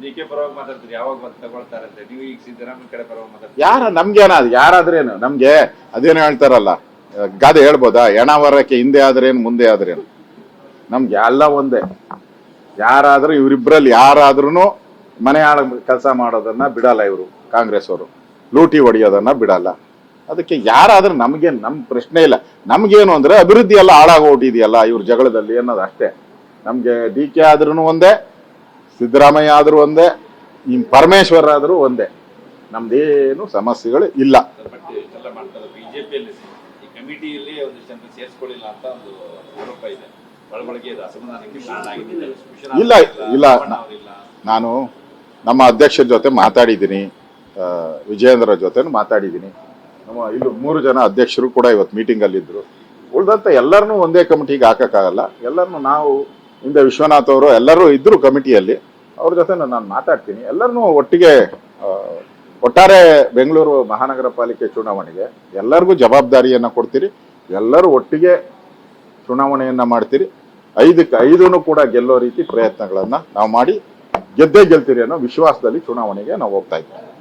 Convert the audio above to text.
D ಪರವಾಗಿ ಯಾವಾಗ ಬಂದು ನೀವು ಯಾರ ನಮ್ಗೇನ ಅದು? ಯಾರಾದ್ರೇನು? ನಮ್ಗೆ ಅದೇನು ಹೇಳ್ತಾರಲ್ಲ ಗಾದೆ ಹೇಳ್ಬೋದಾ? ಎಣವರಕ್ಕೆ ಹಿಂದೆ ಆದ್ರೇನು, ಮುಂದೆ ಆದ್ರೇನು? ನಮ್ಗೆ ಎಲ್ಲ ಒಂದೇ. ಯಾರಾದ್ರೂ ಇವರಿಬ್ರಲ್ಲಿ ಯಾರಾದ್ರೂ ಮನೆ ಆಳ ಕೆಲಸ ಮಾಡೋದನ್ನ ಬಿಡಲ್ಲ ಇವರು, ಕಾಂಗ್ರೆಸ್ ಅವರು. ಲೂಟಿ ಹೊಡೆಯೋದನ್ನ ಬಿಡಲ್ಲ. ಅದಕ್ಕೆ ಯಾರಾದ್ರೂ ನಮ್ಗೆ ನಮ್ ಪ್ರಶ್ನೆ ಇಲ್ಲ. ನಮ್ಗೇನು ಅಂದ್ರೆ ಅಭಿವೃದ್ಧಿ ಎಲ್ಲ ಹಾಳಾಗೋಟಿದೆಯಲ್ಲ ಇವ್ರ ಜಗಳದಲ್ಲಿ ಅನ್ನೋದು ಅಷ್ಟೇ. ನಮ್ಗೆ ಡಿ ಕೆ ಆದ್ರೂ ಒಂದೇ ಸಿದ್ದರಾಮಯ್ಯ ಆದರೂ ಒಂದೇ ಈ ಪರಮೇಶ್ವರ್ ಆದರೂ ಒಂದೇ. ನಮ್ದೇನು ಸಮಸ್ಯೆಗಳು ಇಲ್ಲ. ಇಲ್ಲ, ಇಲ್ಲ. ನಾನು ನಮ್ಮ ಅಧ್ಯಕ್ಷರ ಜೊತೆ ಮಾತಾಡಿದ್ದೀನಿ. ವಿಜಯೇಂದ್ರ ಜೊತೆ ಮಾತಾಡಿದ್ದೀನಿ. ನಮ್ಮ ಇಲ್ಲಿ ಮೂರು ಜನ ಅಧ್ಯಕ್ಷರು ಕೂಡ ಇವತ್ತು ಮೀಟಿಂಗಲ್ಲಿದ್ದರು ಉಳಿದಂಥ ಉಳ್ದಂತ ಎಲ್ಲರನ್ನೂ ಒಂದೇ ಕಮಿಟಿಗೆ ಹಾಕೋಕ್ಕಾಗಲ್ಲ. ಎಲ್ಲರನ್ನೂ ನಾವು ಹಿಂದೆ ವಿಶ್ವನಾಥ್ ಅವರು ಎಲ್ಲರೂ ಇದ್ರು ಕಮಿಟಿಯಲ್ಲಿ, ಅವ್ರ ಜೊತೆ ನಾನು ಮಾತಾಡ್ತೀನಿ. ಎಲ್ಲರನ್ನೂ ಒಟ್ಟಿಗೆ ಒಟ್ಟಾರೆ ಬೆಂಗಳೂರು ಮಹಾನಗರ ಪಾಲಿಕೆ ಚುನಾವಣೆಗೆ ಎಲ್ಲರಿಗೂ ಜವಾಬ್ದಾರಿಯನ್ನು ಕೊಡ್ತೀರಿ. ಎಲ್ಲರೂ ಒಟ್ಟಿಗೆ ಚುನಾವಣೆಯನ್ನ ಮಾಡ್ತೀರಿ. ಐದಕ್ಕೆ ಐದೂ ಕೂಡ ಗೆಲ್ಲೋ ರೀತಿ ಪ್ರಯತ್ನಗಳನ್ನ ನಾವು ಮಾಡಿ ಗೆದ್ದೇ ಗೆಲ್ತೀರಿ ಅನ್ನೋ ವಿಶ್ವಾಸದಲ್ಲಿ ಚುನಾವಣೆಗೆ ನಾವು ಹೋಗ್ತಾ ಇದ್ದೀವಿ.